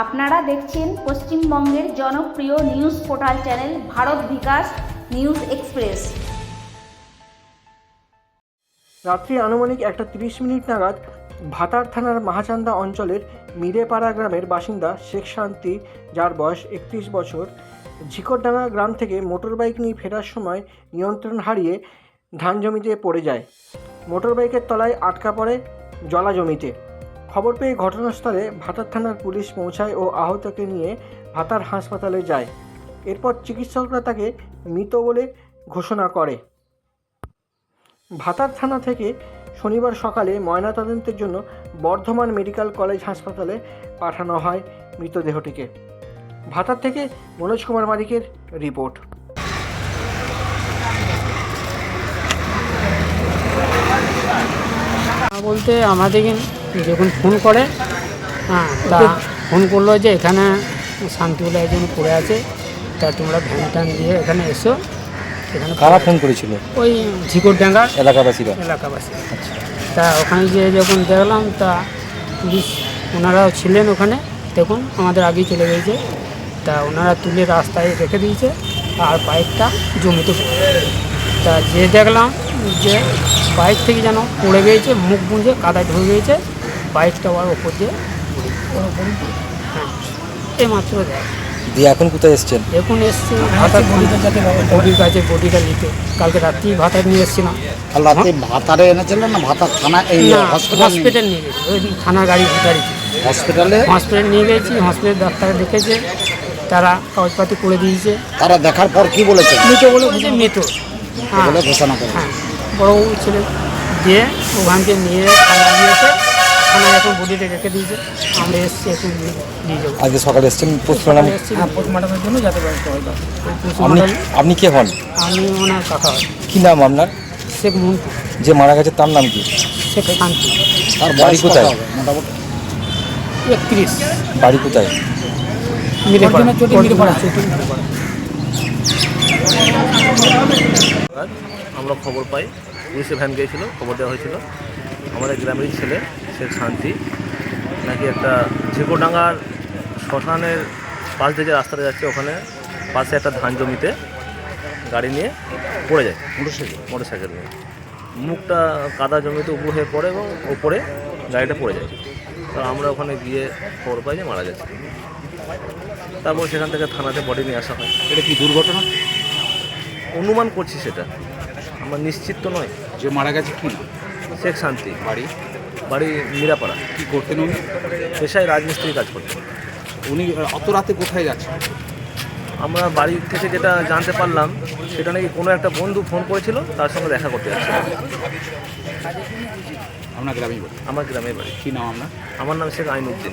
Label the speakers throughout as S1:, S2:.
S1: আপনারা দেখছেন পশ্চিমবঙ্গের জনপ্রিয় news portal channel Bharat Bikash news express.
S2: রাত্রি আনুমানিক একটা তিরিশ মিনিট নাগাদ ভাতার থানার মাহাচান্দা অঞ্চলের মিরেপাড়া গ্রামের বাসিন্দা শেখ শান্তি, যার বয়স একত্রিশ বছর, ঝিকরডাঙ্গা গ্রাম থেকে মোটরবাইক নিয়ে ফেরার সময় নিয়ন্ত্রণ হারিয়ে ধান জমিতে পড়ে যায়। মোটরবাইকের তলায় আটকা পড়ে জলা জমিতে খবর পেয়ে ঘটনাস্থলে ভাতার থানার পুলিশ পৌঁছায় ও আহতকে নিয়ে ভাতার হাসপাতালে যায়। এরপর চিকিৎসকরা তাকে মৃত বলে ঘোষণা করে। ভাতার থানা থেকে শনিবার সকালে ময়নাতদন্তের জন্য বর্ধমান মেডিকেল কলেজ হাসপাতালে পাঠানো হয় মৃতদেহটিকে। ভাতার থেকে মনোজ কুমার মালিকের রিপোর্ট।
S3: বলতে আমাদেরকে যখন ফোন করে হ্যাঁ তা ফোন করল যে এখানে শান্তিগুলো একজন পড়ে আছে তা তোমরা ভ্যান ট্যান দিয়ে এখানে এসো। এখানে
S4: কারা ফোন করেছিল?
S3: ওই ঝিকরডাঙ্গা
S4: এলাকাবাসীরা।
S3: এলাকাবাসী। তা ওখানে গিয়ে যখন দেখলাম তা পুলিশ ওনারাও ছিলেন ওখানে দেখুন আমাদের আগেই চলে গেছে। তা ওনারা তুলে রাস্তায় রেখে দিয়েছে আর বাইকটা জমিতে পড়ে। তা যে দেখলাম যে বাইক থেকে যেন পড়ে গিয়েছে মুখ গুঁজে কাদায় ঢুকে গিয়েছে বাইকটা আবার ওপর দিয়ে। হ্যাঁ এইমাত্র দেখ
S4: দিয়ে। এখন কোথায় এসছেন?
S3: এখন এসছি ভাতার বডির কাছে বডিটা নিতে। কালকে রাত্রি ভাতার নিয়ে এসছিলাম।
S5: আর রাতে ভাতারে এনেছিলেন না? ভাতার থানা এই
S3: না
S5: হসপিটাল
S3: হসপিটাল নিয়ে গেছি। ওই থানার গাড়ি গাড়িতে
S5: হসপিটালে
S3: হসপিটাল নিয়ে গেছি হসপিটাল ডাক্তার দেখেছে। তারা কাগজপাতি করে দিয়েছে।
S5: তারা দেখার পর কি বলেছেন
S3: মৃত বলে বুঝে মৃত হ্যাঁ
S5: বলে ঘোষণা করে
S3: হ্যাঁ। বড়বাবু ছেলে দিয়ে ওখান থেকে নিয়ে থানা দিয়েছে থানায় এখন বডিটা রেখে দিয়েছে। আমরা এসছি এখন নিয়ে নিয়ে যাব।
S4: আজকে সকালে এসছেন পোস্টমর্টম
S3: এসছি পোস্টমর্টমের জন্য যাতে ব্যবস্থা হয়
S4: আপনি আপনি কে হন?
S3: আমি ওনার কাকা হয়
S4: কি নাম আপনার?
S3: শেখ মন্টু
S4: যে মারা গেছে তার নাম কি?
S3: শেখ শান্তি।
S5: তার
S4: বাড়ি কোথায়?
S5: হবে মোটামুটি?
S3: একত্রিশ।
S4: বাড়ি কোথায়?
S6: আর আমরা খবর পাই পুলিশে ভ্যান গিয়েছিল খবর দেওয়া হয়েছিল। আমাদের গ্রামের ছেলে শেখ শান্তি নাকি একটা ঝিকোডাঙ্গার শ্মশানের পাশ দিয়ে যে রাস্তাটা যাচ্ছে ওখানে পাশে একটা ধান জমিতে গাড়ি নিয়ে পড়ে যায়। মোটরসাইকেল? মোটরসাইকেল নিয়ে। মুখটা কাদা জমিতে উপর হয়ে পড়ে এবং ওপরে গাড়িটা পড়ে যায়। তো আমরা ওখানে গিয়ে খবর পাই যে মারা গেছে। তারপর সেখান থেকে থানাতে বডি নিয়ে আসা হয়।
S5: এটা কি দুর্ঘটনা?
S6: অনুমান করছি সেটা। আমার নিশ্চিত তো নয়।
S5: যে মারা গেছে কি?
S6: শেখ শান্তি।
S5: বাড়ি?
S6: বাড়ি মিরাপাড়া।
S5: কি করতেন উনি?
S6: পেশায় রাজমিস্ত্রি কাজ করতেন।
S5: উনি অত রাতে কোথায় যাচ্ছেন?
S6: আমরা বাড়ি থেকে যেটা জানতে পারলাম সেটা নাকি কোনো একটা বন্ধু ফোন করেছিল তার সঙ্গে দেখা করতে যাচ্ছিল।
S5: আপনার গ্রামেই বাড়ি?
S6: আমার গ্রামের বাড়ি।
S5: কি নাম আপনার?
S6: আমার নাম Sheikh Ainuddin.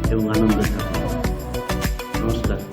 S7: un gran hombre. Vamos a.